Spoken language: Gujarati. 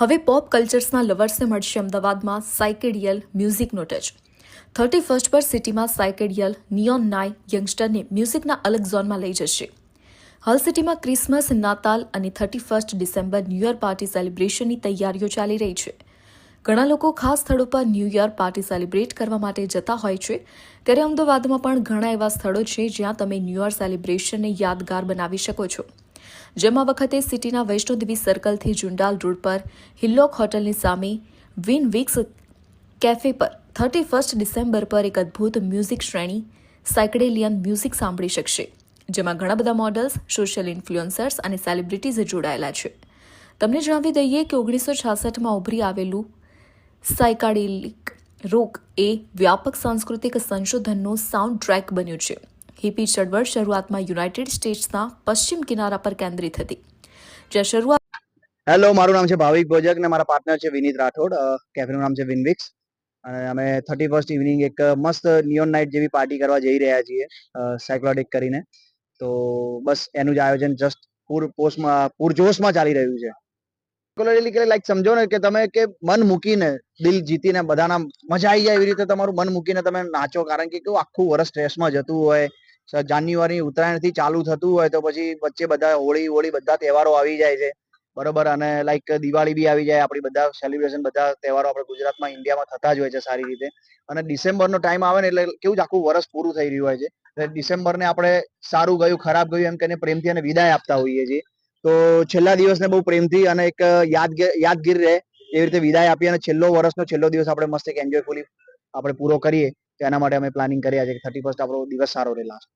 હવે પોપ કલ્ચર્સના લવર્સને મળશે અમદાવાદમાં સાયકેડિયલ મ્યુઝિકનો ટચ થર્ટી ફર્સ્ટ પર સિટીમાં સાયકેડિયલ નિયોન નાય યંગસ્ટરને મ્યુઝિકના અલગ ઝોનમાં લઈ જશે. હાલ સિટીમાં ક્રિસમસ નાતાલ અને thirty first December new year party સેલિબ્રેશનની તૈયારીઓ ચાલી રહી છે. ઘણા લોકો ખાસ સ્થળો પર ન્યૂ યર પાર્ટી સેલિબ્રેટ કરવા માટે જતા હોય છે. ત્યારે અમદાવાદમાં પણ ઘણા એવા સ્થળો છે જ્યાં તમે ન્યૂ યર સેલિબ્રેશનને યાદગાર બનાવી શકો છો. જેમાં વખતે સિટીના વૈષ્ણોદેવી સર્કલથી જુંડાલ રોડ પર, હિલ્લોક હોટલની સામે, વિન વિક્સ કેફે પર, થર્ટી ફર્સ્ટ ડિસેમ્બર પર એક અદ્ભુત મ્યુઝિક શ્રેણી, સાયકડેલિયન મ્યુઝિક સાંભળી શકશે, જેમાં ઘણા બધા મોડલ્સ સોશિયલ ઇન્ફ્લુઅન્સર્સ અને સેલિબ્રિટીઝ જોડાયેલા છે. તમને જણાવી દઈએ કે ઓગણીસો છાસઠમાં ઉભરી આવેલું સાયકાડેલિક રોક એ વ્યાપક સાંસ્કૃતિક સંશોધનનું સાઉન્ડ ટ્રેક બન્યું છે. હિપી ચળવળ શરૂઆતમાં યુનાઇટેડ સ્ટેટ્સના પશ્ચિમ કિનારા પર કેન્દ્રિત હતી. જે શરૂઆત હેલો મારું નામ છે ભાવિક ભોજક અને મારા પાર્ટનર છે વિનીત રાઠોડ. કેફેનું નામ છે વિનવિક્સ અને અમે થર્ટી ફર્સ્ટ ઇવનિંગ એક મસ્ત નિયોન નાઇટ જેવી પાર્ટી કરવા જઈ રહ્યા છીએ સાયક્લોટિક કરીને. તો બસ એનું જ આયોજન જસ્ટ પૂર પોસ્ટમાં પૂરજોશમાં ચાલી રહ્યું છે. રેગ્યુલરલી કે લાઈક સમજો ને કે તમે કે મન મૂકીને દિલ જીતીને બધાના મજા આવી જાય એવી રીતે તમારું મન મૂકીને તમે નાચો. કારણ કે કેવું આખું વર્ષ સ્ટ્રેસમાં જતું હોય જાન્યુઆરી ઉત્તરાયણથી ચાલુ થતું હોય તો પછી વચ્ચે બધા હોળી હોળી બધા તહેવારો આવી જાય છે. બરોબર? અને લાઈક દિવાળી બી આવી જાય, આપણી બધા સેલિબ્રેશન બધા તહેવારો આપણે ગુજરાતમાં, ઇન્ડિયામાં થતા જ હોય છે સારી રીતે. અને ડિસેમ્બરનો ટાઈમ આવે ને એટલે કેવું આખું વર્ષ પૂરું થઈ રહ્યું હોય છે. એટલે ડિસેમ્બરને આપણે સારું ગયું, ખરાબ ગયું એમ કહીને પ્રેમથી અને વિદાય આપતા હોઈએ છીએ. તો છેલ્લા દિવસને બહુ પ્રેમથી અને એક યાદગીર રહે એવી રીતે વિદાય આપીએ અને છેલ્લો વર્ષનો છેલ્લો દિવસ આપણે મસ્ત એક એન્જોયફુલી આપણે પૂરો કરીએ. તેના માટે અમે પ્લાનિંગ કર્યા છે થર્ટી ફર્સ્ટ આપણો દિવસ સારો રહે last.